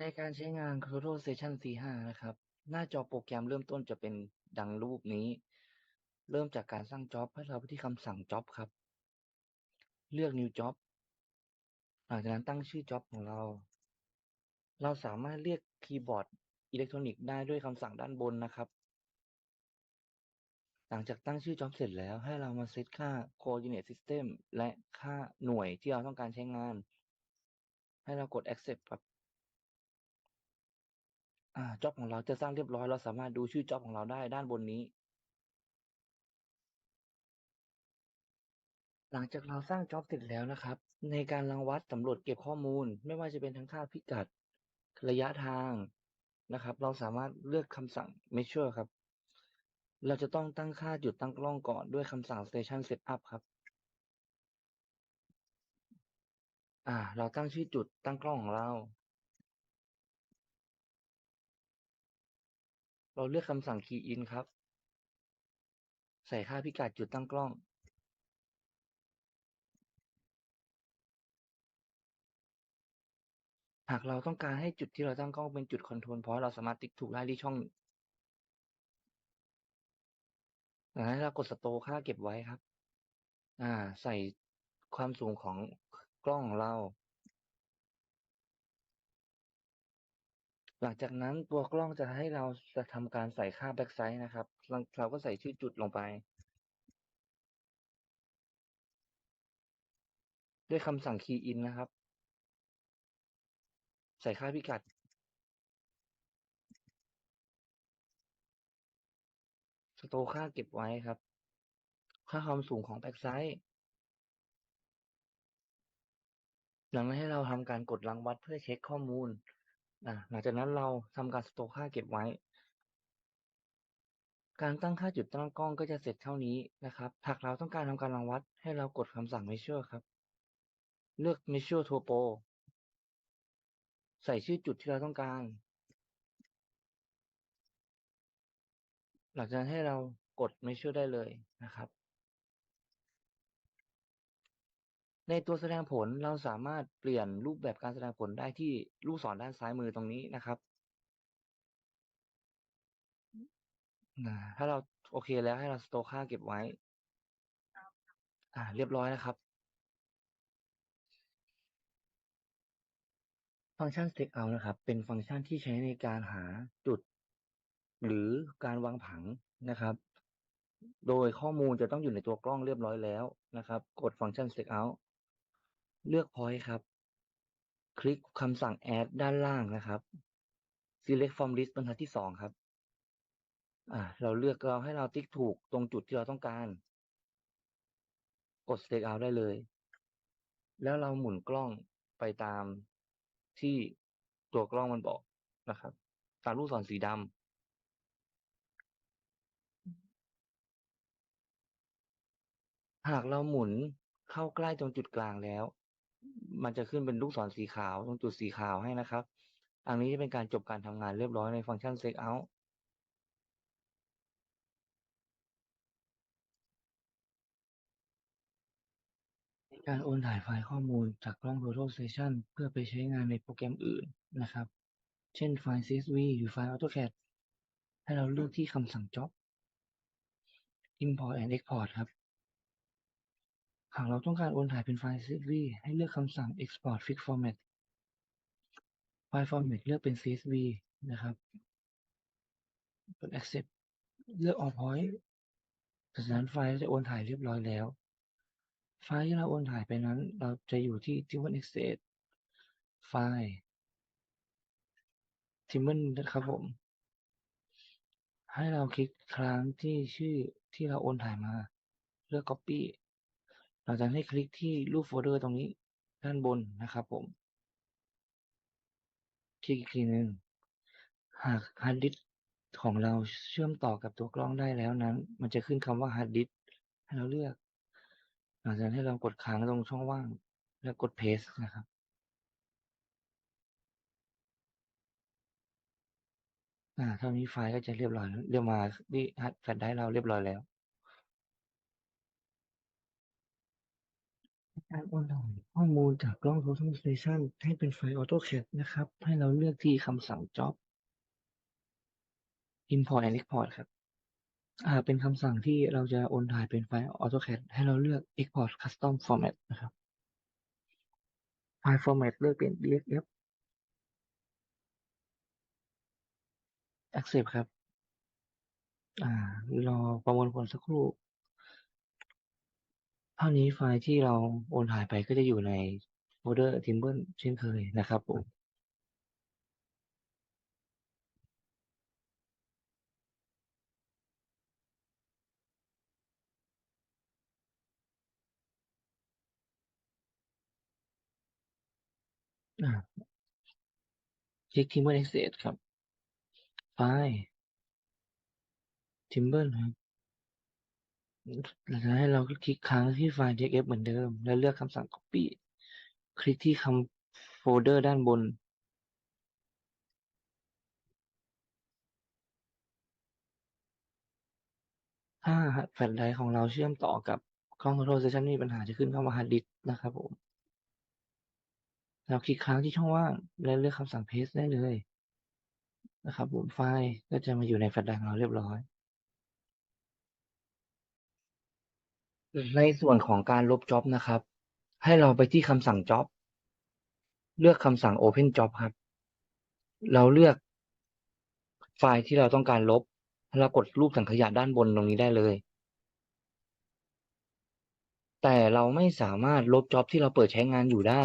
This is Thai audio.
ในการใช้งาน Total Session C5 นะครับ หน้าจอโปรแกรมเริ่มต้นจะเป็นดังรูปนี้ เริ่มจากการสร้างจ็อบให้เราไปที่คำสั่งจ็อบครับ เลือก New Job หลังจากนั้นตั้งชื่อจ็อบของเรา เราสามารถเรียกคีย์บอร์ดอิเล็กทรอนิกส์ได้ด้วยคำสั่งด้านบนนะครับ หลังจากตั้งชื่อจ็อบเสร็จแล้วให้เรามาเซตค่า Coordinate System และค่าหน่วยที่เราต้องการใช้งาน ให้เรากด Accept ครับ อ่าจ็อบของเราจะสร้างเรียบร้อยเราสามารถดูชื่อจ็อบของเราได้ด้านบนนี้ หลังจากเราสร้างจ็อบเสร็จแล้วนะครับ ในการรังวัดสำรวจเก็บข้อมูล ไม่ว่าจะเป็นทั้งค่าพิกัด ระยะทางนะครับ เราสามารถเลือกคำสั่ง measure ครับ เราจะต้องตั้งค่าจุดตั้งกล้องก่อนด้วยคำสั่ง station setup ครับอ่า เราตั้งชื่อจุดตั้งกล้องของเรา เราเลือกคำสั่ง key in ครับ ใส่ค่าพิกัดจุดตั้งกล้อง หากเราต้องการให้จุดที่เราตั้งกล้องเป็นจุดคอนโทรลพอยต์เราสามารถติ๊กถูกได้ที่ช่องจากนั้นเรากด store ค่าเก็บไว้ครับ อ่า ใส่ความสูงของกล้องของเรา หลังจากนั้นตัวกล้องจะให้เราจะทำการใส่ค่า backside นะครับเราก็ใส่ชื่อจุดลงไป ด้วยคำสั่ง key in นะครับ ใส่ค่าพิกัด สโตค่าเก็บไว้ครับ ค่าความสูงของ backside หลังนั้นให้เราทำการกดรังวัดเพื่อเช็คข้อมูล อ่าหลังจากนั้นเราทำการสโตร์ค่าเก็บไว้ การตั้งค่าจุดตั้งกล้องก็จะเสร็จเท่านี้นะครับ หากเราต้องการทำการรังวัดให้เรากดคำสั่ง measure ครับ เลือก measure topo ใส่ชื่อจุดที่เราต้องการ หลังจากนั้นให้เรากด measure ได้เลยนะครับ ในตัวแสดงผลเราสามารถเปลี่ยนรูปแบบการแสดงผลได้ที่ลูกศรด้านซ้ายมือตรงนี้นะครับถ้าเราโอเคแล้วให้เราสโตค่าเก็บไว้ อ่า เรียบร้อยนะครับ ฟังก์ชัน stake out นะครับ เป็นฟังก์ชันที่ใช้ในการหาจุด หรือการวางผังนะครับ โดยข้อมูลจะต้องอยู่ในตัวกล้องเรียบร้อยแล้วนะครับ กดฟังก์ชัน stake out เลือก point ครับ คลิกคำสั่ง add ด้านล่างนะครับ select from list บรรทัดที่สองครับ อ่า เราเลือกเราให้เราติ๊กถูกตรงจุดที่เราต้องการ กด stake out ได้เลย แล้วเราหมุนกล้องไปตามที่ตัวกล้องมันบอกนะครับ ตามลูกศรสีดำหากเราหมุนเข้าใกล้ตรงจุดกลางแล้ว มันจะขึ้นเป็นลูกศรสีขาวตรงจุดสีขาวให้นะครับ อันนี้จะเป็นการจบการทำงานเรียบร้อยในฟังก์ชัน set out การโอนถ่ายไฟล์ข้อมูลจากกล้อง Total Session เพื่อไปใช้งานในโปรแกรมอื่นนะครับ เช่นไฟล์ CSV หรือไฟล์ AutoCAD ให้เราเลือกที่คำสั่ง Job Import and Export ครับ หากเราต้องการโอนถ่ายเป็นไฟล์ CSV ให้เลือกคำสั่ง Export Fix Format ไฟล์ Format เลือกเป็น CSV นะครับกด Accept เลือก All Point จากนั้นไฟล์จะโอนถ่ายเรียบร้อยแล้ว ไฟล์ที่เราโอนถ่ายไปนั้น เราจะอยู่ที่ t i m b e r Access ไฟล์ t i m b e r นะครับผม ให้เราคลิกครั้งที่ชื่อที่เราโอนถ่ายมา เลือก Copy หลังจากให้คลิกที่รูปโฟลเดอร์ตรงนี้ด้านบนนะครับผม คลิกอีกทีหนึ่งหากฮาร์ดดิสของเราเชื่อมต่อกับตัวกล้องได้แล้วนั้น มันจะขึ้นคำว่าฮาร์ดดิสให้เราเลือก หลังจากนั้นให้เรากดค้างตรงช่องว่าง แล้วกด paste นะครับอ่าเท่านี้ไฟล์ก็จะเรียบร้อยเรียกมาที่ฮาร์ดแฟลชไดร์เราเรียบร้อยแล้ว การโอนถ่ายข้อมูลจากกล้อง Total Station ให้เป็นไฟล์ AutoCAD นะครับ ให้เราเลือกที่คำสั่ง Job Import and Export ครับ อ่า เป็นคำสั่งที่เราจะโอนถ่ายเป็นไฟล์ AutoCAD ให้เราเลือก Export Custom Format นะครับ ไฟล์ Format เลือกเป็น DXF Accept ครับ อ่า รอประมวลผลสักครู่ เท่านี้ไฟล์ที่เราโอนถ่ายไปก็จะอยู่ในโฟลเดอร์ Trimble เช่นเคยนะครับผมคลิก Trimble Access ครับ ไฟล์ Trimble ครับ แล้วให้นเราคลิกค้างที่ไฟล์ DXF เหมือนเดิม แล้วเลือกคำสั่ง Copy คลิกที่คำโฟลเดอร์ด้านบน ถ้าแฟลชไดร์ของเราเชื่อมต่อกับกล้อง Total Station ไม่มีปัญหาจะขึ้นคำว่า Hard Disk นะครับผม เราคลิกค้างที่ช่องว่าง แล้วเลือกคำสั่ง Paste ได้เลยนะครับผมไฟล์ก็จะมาอยู่ในแฟลชไดร์ของเราเรียบร้อย ในส่วนของการลบจ็อบนะครับ ให้เราไปที่คำสั่งจ็อบเลือกคำสั่ง Open Job ครับ เราเลือกไฟล์ที่เราต้องการลบเรากดรูปถังขยะด้านบนตรงนี้ได้เลย แต่เราไม่สามารถลบจ็อบที่เราเปิดใช้งานอยู่ได้